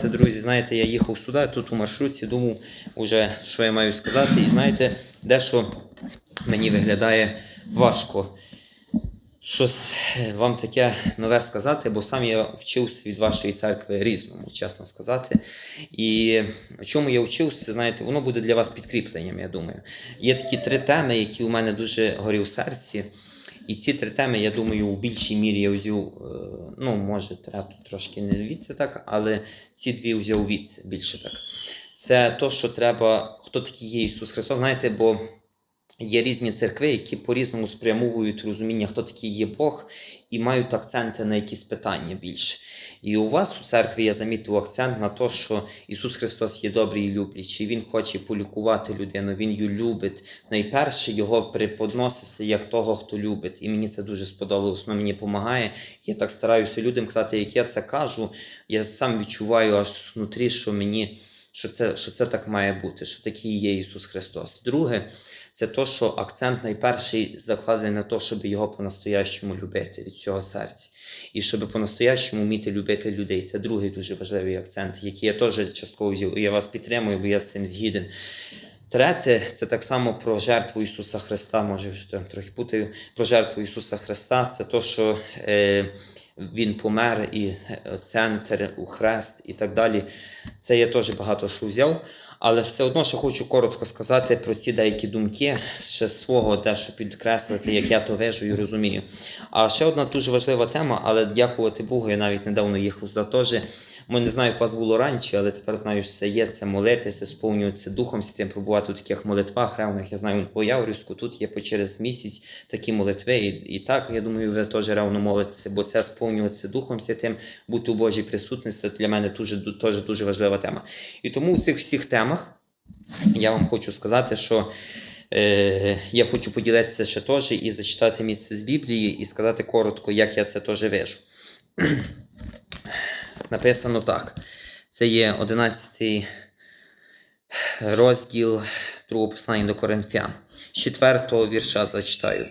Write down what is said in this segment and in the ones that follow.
Це, друзі, знаєте, я їхав сюди, тут у маршрутці, думав, уже, що я маю сказати, і знаєте, дещо мені виглядає важко щось е, вам таке нове сказати, бо сам я вчився від вашої церкви різному, чесно сказати. І чому я вчився, знаєте, воно буде для вас підкріпленням, я думаю. Є такі три теми, які у мене дуже горі в серці. І ці три теми, я думаю, у більшій мірі я взяв, е, ну, може, треба тут трошки не віце так, але ці дві взяв віце більше так. Це то, що треба, хто такий є Ісус Христос, знаєте, бо є різні церкви, які по-різному спрямовують розуміння, хто такий є Бог, і мають акценти на якісь питання більше. І у вас у церкві я замітив акцент на те, що Ісус Христос є добрий і люблячий. Він хоче полікувати людину, Він її любить. Найперше його преподноситься як того, хто любить. І мені це дуже сподобалось, воно мені допомагає. Я так стараюся людям казати, як я це кажу. Я сам відчуваю аж внутрі, що мені що це, що це так має бути, що такий є Ісус Христос. Друге, це то, що акцент найперший закладений на те, щоб його по-настоящому любити від цього серця. І щоб по-настоящому вміти любити людей. Це другий дуже важливий акцент, який я теж частково взяв. І я вас підтримую, бо я з цим згіден. Третє, це так само про жертву Ісуса Христа. Може, там трохи путаю. Про жертву Ісуса Христа. Це то, що е, Він помер, і е, центр у хрест і так далі. Це я теж багато що взяв. Але все одно ще хочу коротко сказати про ці деякі думки, ще свого дещо підкреслити, як я то вижу і розумію. А ще одна дуже важлива тема, але дякувати Богу, я навіть недавно їхав за теж. Ми не знаю, як у вас було раніше, але тепер знаю, що це є це молитися, сповнюватися Духом Святим, пробувати у таких молитвах ревних. Я знаю, по Яворівську тут є по через місяць такі молитви. І, і так, я думаю, ви теж ревно молитеся, бо це сповнюватися Духом Святим, бути у Божій присутності для мене дуже, теж дуже важлива тема. І тому у цих всіх темах я вам хочу сказати, що. Е, я хочу поділитися ще теж і зачитати місце з Біблії і сказати коротко, як я це теж вижу. Написано так. Це є 11 розділ другого послання до Коринфян. З 4 вірша зачитаю.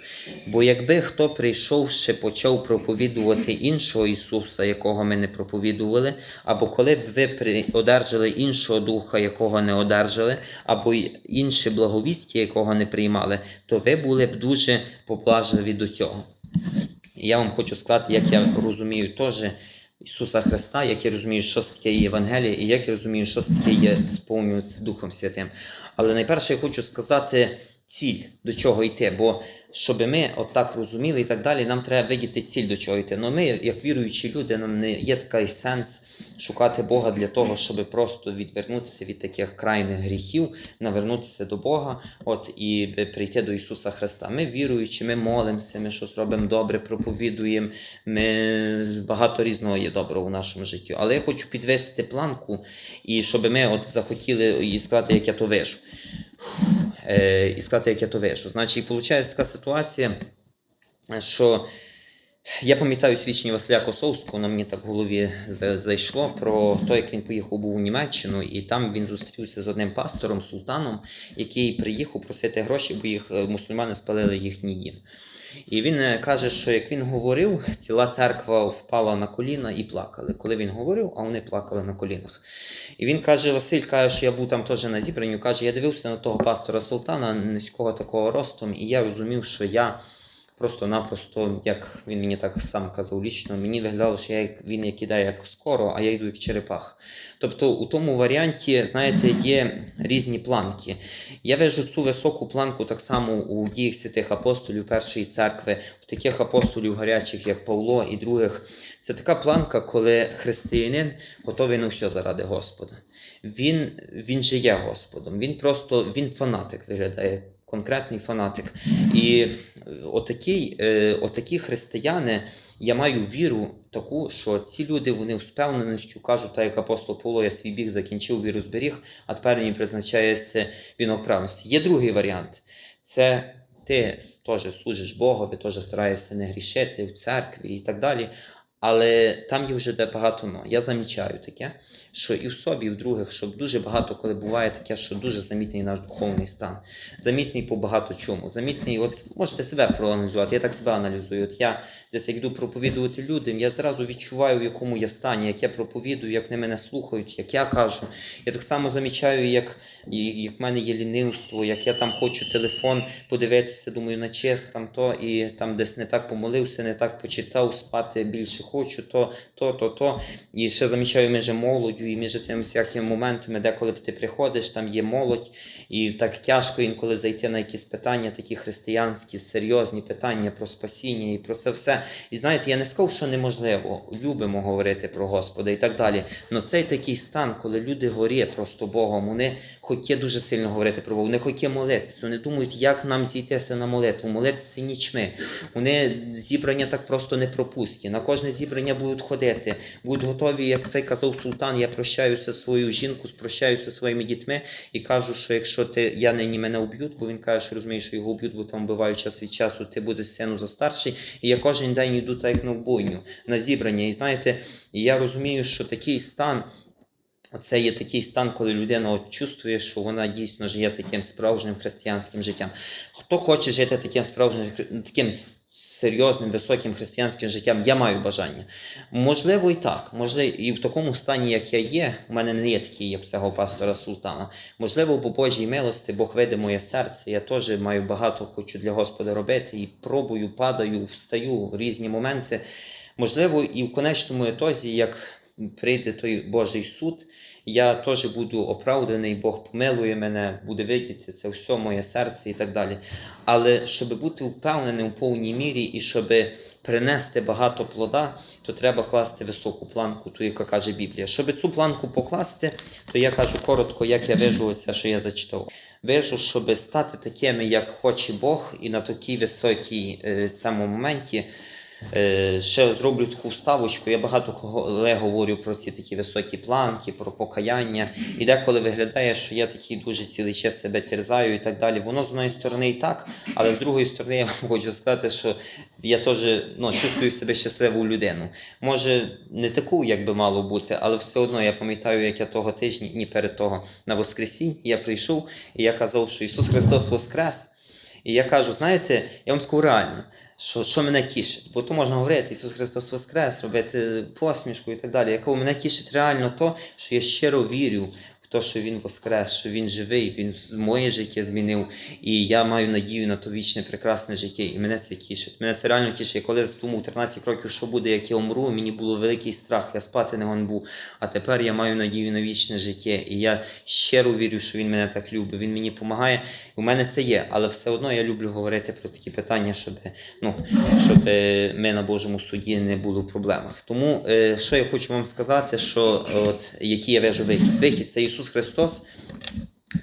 Бо якби хто прийшовши, почав проповідувати іншого Ісуса, якого ми не проповідували, або коли б ви одержали іншого духа, якого не одержали, або інше благовістя, якого не приймали, то ви були б дуже поблажливі до цього. І я вам хочу сказати, як я розумію теж Ісуса Христа, як я розумію, що таке є Євангеліє, і як я розумію, що таке є сповнюється Духом Святим. Але найперше я хочу сказати ціль, до чого йти. Бо щоб ми отак розуміли і так далі, нам треба видіти ціль, до чого йти. Ну ми, як віруючі люди, нам не є такий сенс шукати Бога для того, щоб просто відвернутися від таких крайних гріхів, навернутися до Бога, от і прийти до Ісуса Христа. Ми віруючі, ми молимося, ми щось робимо добре, проповідуємо. Ми багато різного є доброго у нашому житті. Але я хочу підвести планку, і щоб ми от захотіли і сказати, як я то вижу. Е, і сказати, як я то вижу. Значить, виходить така ситуація, що я пам'ятаю свідчення Василя Косовського, на мені так в голові зайшло про те, як він поїхав був у Німеччину, і там він зустрівся з одним пастором, султаном, який приїхав просити гроші, бо їх е, мусульмани спалили їхній дім. І він е, каже, що як він говорив, ціла церква впала на коліна і плакали. Коли він говорив, а вони плакали на колінах. І він каже: Василь каже, що я був там теж на зібранні. Каже, я дивився на того пастора Султана низького такого ростом, і я розумів, що я просто-напросто, як він мені так сам казав лічно, мені виглядало, що я він як іде як скоро, а я йду як черепах. Тобто у тому варіанті, знаєте, є різні планки. Я вижу цю високу планку так само у діях святих апостолів першої церкви, в таких апостолів гарячих, як Павло і других. Це така планка, коли християнин готовий на все заради Господа. Він, він же є Господом. Він просто він фанатик виглядає, конкретний фанатик. І е, отакі, е, отакі християни, я маю віру таку, що ці люди вони з впевненістю кажуть, так як апостол Павло, я свій біг закінчив, віру зберіг, а тепер мені призначається віноправності. Є другий варіант. Це ти теж служиш Богу, ти теж стараєшся не грішити в церкві і так далі. Але там є вже де багато но. Я замічаю таке, що і в собі, і в других, що дуже багато, коли буває таке, що дуже замітний наш духовний стан. Замітний по багато чому. Замітний, от можете себе проаналізувати, я так себе аналізую. От я десь як йду проповідувати людям, я зразу відчуваю, в якому я стані, як я проповідую, як вони мене слухають, як я кажу. Я так само замічаю, як, як в мене є лінивство, як я там хочу телефон подивитися, думаю, на честь там то, і там десь не так помолився, не так почитав, спати більше хочу, то, то, то, то. І ще замічаю між молоддю і між цими всякими моментами, де коли ти приходиш, там є молодь, і так тяжко інколи зайти на якісь питання, такі християнські, серйозні питання про спасіння і про це все. І знаєте, я не сказав, що неможливо, любимо говорити про Господа і так далі. Але цей такий стан, коли люди горі просто Богом, вони хотять дуже сильно говорити про Бога, вони хотять молитися, вони думають, як нам зійтися на молитву, молитися нічми. Вони зібрання так просто не пропустять. На кожне зібрання будуть ходити, будуть готові, як цей казав султан, я прощаюся зі своєю жінкою, прощаюся зі своїми дітьми і кажу, що якщо ти я нині мене уб'ють, бо він каже, що розуміє, що його уб'ють, бо там вбивають час від часу, ти будеш сину за старший. І я кожен день йду так як на вбойню, на зібрання. І знаєте, я розумію, що такий стан. Це є такий стан, коли людина чувствує, що вона дійсно живе таким справжнім християнським життям. Хто хоче жити таким справжнім таким серйозним, високим християнським життям, я маю бажання. Можливо, і так. Можливо, і в такому стані, як я є, у мене не є такий, як цього пастора Султана. Можливо, по Божій милості, Бог види моє серце. Я теж маю багато хочу для Господа робити і пробую, падаю, встаю в різні моменти. Можливо, і в конечному етозі, як прийде той Божий суд, я теж буду оправданий, Бог помилує мене, буде видіти це все моє серце і так далі. Але щоб бути впевненим у повній мірі і щоб принести багато плода, то треба класти високу планку, ту, яка каже Біблія. Щоб цю планку покласти, то я кажу коротко, як я вижу оце, що я зачитав. Вижу, щоб стати такими, як хоче Бог, і на такій високій е, цьому моменті. Е, ще зроблю таку вставочку. Я багато коли говорю про ці такі високі планки, про покаяння. І деколи виглядає, що я такий дуже цілий час себе терзаю і так далі. Воно з одної сторони і так, але з другої сторони я вам хочу сказати, що я теж ну, чувствую себе щасливою людину. Може, не таку, як би мало бути, але все одно я пам'ятаю, як я того тижня, ні перед того на Воскресінь, я прийшов і я казав, що Ісус Христос Воскрес. І я кажу, знаєте, я вам скажу реально, що, що мене тішить. Бо то можна говорити, Ісус Христос Воскрес, робити посмішку і так далі. Яка мене тішить реально то, що я щиро вірю те, що Він Воскрес, що Він живий, Він моє життя змінив. І я маю надію на то вічне, прекрасне життя. І мене це тішить. Мене це реально тішить. Я коли думав 13 років, що буде, як я умру, мені було великий страх, я спати не гон був. А тепер я маю надію на вічне життя. І я щиро вірю, що він мене так любить. Він мені допомагає. У мене це є, але все одно я люблю говорити про такі питання, щоб, ну, щоб е, ми на Божому суді не були в проблемах. Тому е, що я хочу вам сказати, що от який я вижу вихід. Вихід це Ісус Христос.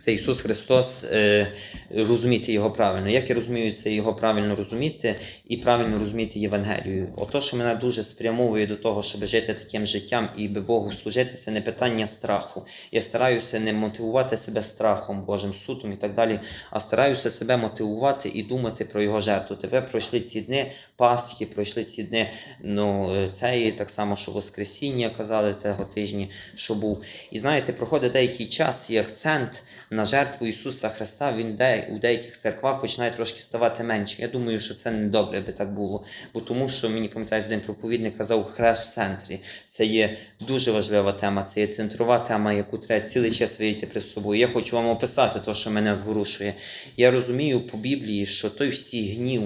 Це Ісус Христос, е, розуміти Його правильно. Як я розумію, це Його правильно розуміти і правильно розуміти Євангелію. Ото, що мене дуже спрямовує до того, щоб жити таким життям і би Богу служити, це не питання страху. Я стараюся не мотивувати себе страхом, Божим судом і так далі, а стараюся себе мотивувати і думати про Його жертву. Тебе пройшли ці дні Пасхи, пройшли ці дні ну, е, цеї, так само, що Воскресіння казали того тижні, що був. І знаєте, проходить деякий час і акцент на жертву Ісуса Христа, він де, у деяких церквах починає трошки ставати меншим. Я думаю, що це не добре би так було. Бо тому, що мені пам'ятаєш, один проповідник казав хрест в центрі. Це є дуже важлива тема, це є центрова тема, яку треба цілий час вийти при собою. Я хочу вам описати те, що мене зворушує. Я розумію по Біблії, що той всій гнів.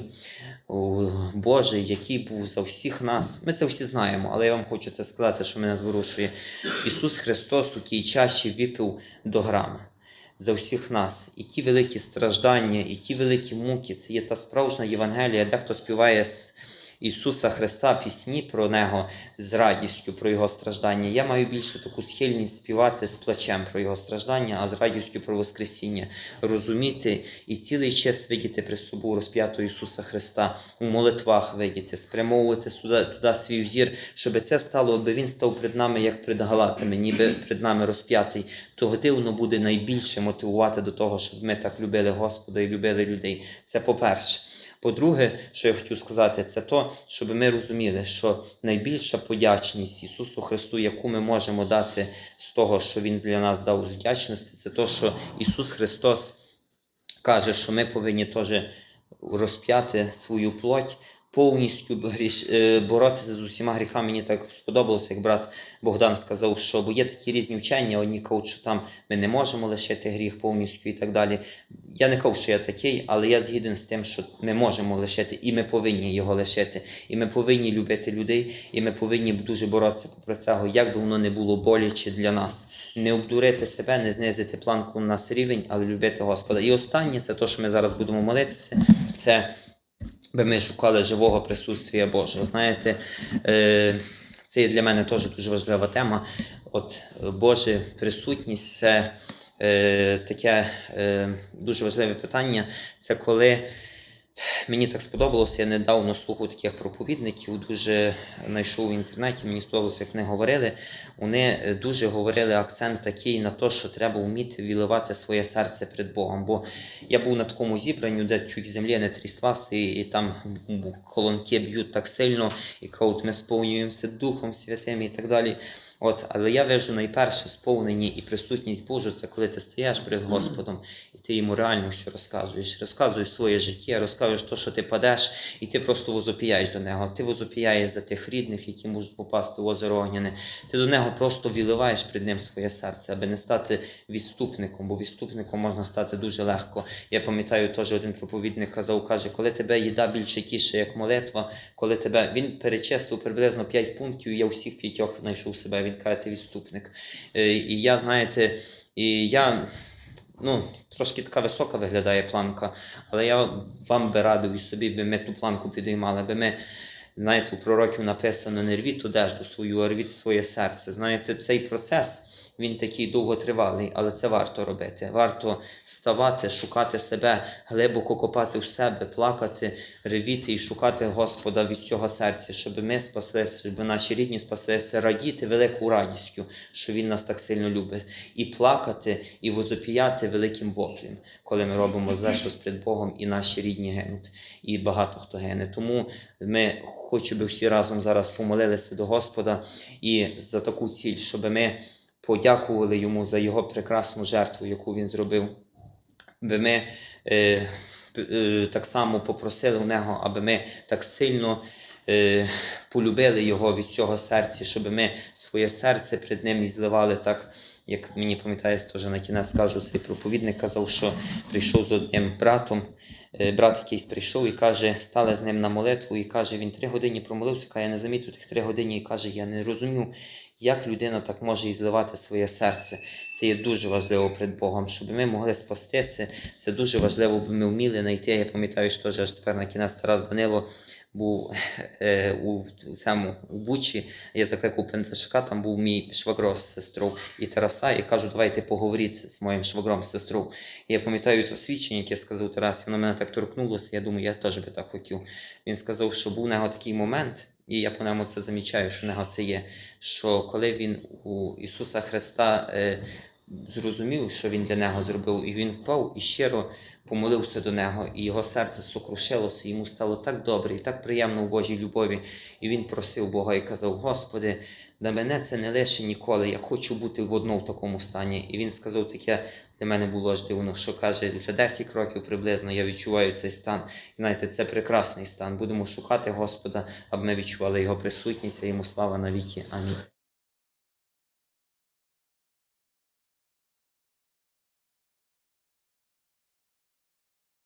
Божий, який був за всіх нас. Ми це всі знаємо, але я вам хочу це сказати, що мене зворушує. Ісус Христос у тій чаші випив до грама за всіх нас. І ті великі страждання, і ті великі муки. Це є та справжня Євангелія, де хто співає з Ісуса Христа пісні про Нього з радістю про Його страждання. Я маю більше таку схильність співати з плачем про Його страждання, а з радістю про Воскресіння, розуміти і цілий час видіти при собою розп'ятого Ісуса Христа, у молитвах видіти, спрямовувати сюди, туди свій взір, щоб це стало, аби Він став перед нами, як перед Галатами, ніби перед нами розп'ятий. Тоді воно буде найбільше мотивувати до того, щоб ми так любили Господа і любили людей. Це по-перше. По-друге, що я хотів сказати, це то, щоб ми розуміли, що найбільша подячність Ісусу Христу, яку ми можемо дати з того, що Він для нас дав з вдячності, це то, що Ісус Христос каже, що ми повинні теж розп'яти свою плоть. Повністю е, боротися з усіма гріхами. Мені так сподобалося, як брат Богдан сказав, що бо є такі різні вчення, одні кажуть, що там ми не можемо лишити гріх повністю і так далі. Я не кажу, що я такий, але я згіден з тим, що ми можемо лишити, і ми повинні його лишити. І ми повинні любити людей, і ми повинні дуже боротися попри цього, як би воно не було боляче для нас. Не обдурити себе, не знизити планку на нас рівень, але любити Господа. І останнє, це те, що ми зараз будемо молитися, це би ми шукали живого присутствия Божого. Знаєте, е, це для мене теж дуже важлива тема. От Божа присутність це е, таке е, дуже важливе питання. Це коли мені так сподобалося, я недавно слухав таких проповідників, дуже знайшов в інтернеті, мені сподобалося, як вони говорили. Вони е, дуже говорили акцент такий на те, що треба вміти віливати своє серце перед Богом. Бо я був на такому зібранні, де чуть земля не тряслася, і, і там колонки б'ють так сильно, і кажуть, ми сповнюємося Духом Святим і так далі. От, але я вижу найперше сповнені і присутність Божу, це коли ти стоїш перед Господом, і ти йому реально все розказуєш. Розказуєш своє життя, розказуєш те, що ти падеш, і ти просто возопіяєш до нього. Ти возопіяєш за тих рідних, які можуть попасти в озеро Огняне. Ти до нього просто віливаєш перед ним своє серце, аби не стати відступником, бо відступником можна стати дуже легко. Я пам'ятаю, теж один проповідник казав, каже, коли тебе їда більше тіше, як молитва, коли тебе він перечислив приблизно 5 пунктів, і я всіх п'ятьох знайшов себе. Він каже, ти відступник. Е, І я, знаєте, і я. Ну, трошки така висока виглядає планка, але я вам би радив і собі, би ми ту планку підіймали, би ми, знаєте, у пророків написано не рвіть одежду свою, а рвіть своє серце. Знаєте, цей процес він такий довготривалий, але це варто робити. Варто ставати, шукати себе, глибоко копати в себе, плакати, ревіти і шукати Господа від цього серця, щоб ми спаслися, щоб наші рідні спаслися, радіти велику радістю, що Він нас так сильно любить, і плакати, і возопіяти великим воплем, коли ми робимо зле щось перед Богом, і наші рідні гинуть, і багато хто гине. Тому ми хочу би всі разом зараз помолилися до Господа і за таку ціль, щоб ми подякували йому за його прекрасну жертву, яку він зробив. Би ми е, е, так само попросили у нього, аби ми так сильно е, полюбили його від цього серця, щоб ми своє серце перед ним і зливали так. Як мені пам'ятається, теж на кінець скажу, цей проповідник казав, що прийшов з одним братом. е, Брат якийсь прийшов і каже, стали з ним на молитву, і каже, він три години промолився, каже, я не замітив тих три години, і каже, я не розумів, як людина так може і зливати своє серце. Це є дуже важливо перед Богом, щоб ми могли спастися. Це дуже важливо, бо ми вміли знайти. Я пам'ятаю, що аж тепер на кінець Тарас Данило був е, у цьому у Бучі. Я закликав Пенташка, там був мій швагро з сестрою і Тараса, і кажу, давайте поговоріть з моїм швагром з сестрою. І я пам'ятаю то свідчення, яке сказав Тарас, воно мене так торкнулося. Я думаю, я теж би так хотів. Він сказав, що був у нього такий момент, і я по ньому це замічаю, що нього це є. Що коли він у Ісуса Христа е, зрозумів, що він для нього зробив, і він впав і щиро помолився до нього, і його серце сокрушилося, йому стало так добре і так приємно в Божій любові. І він просив Бога і казав: Господи, на мене це не лише ніколи. Я хочу бути в одному такому стані. І він сказав таке. Для мене було аж дивно, що каже, вже 10 років приблизно я відчуваю цей стан. І знаєте, це прекрасний стан. Будемо шукати Господа, аби ми відчували його присутність, а йому слава навіки. Амінь.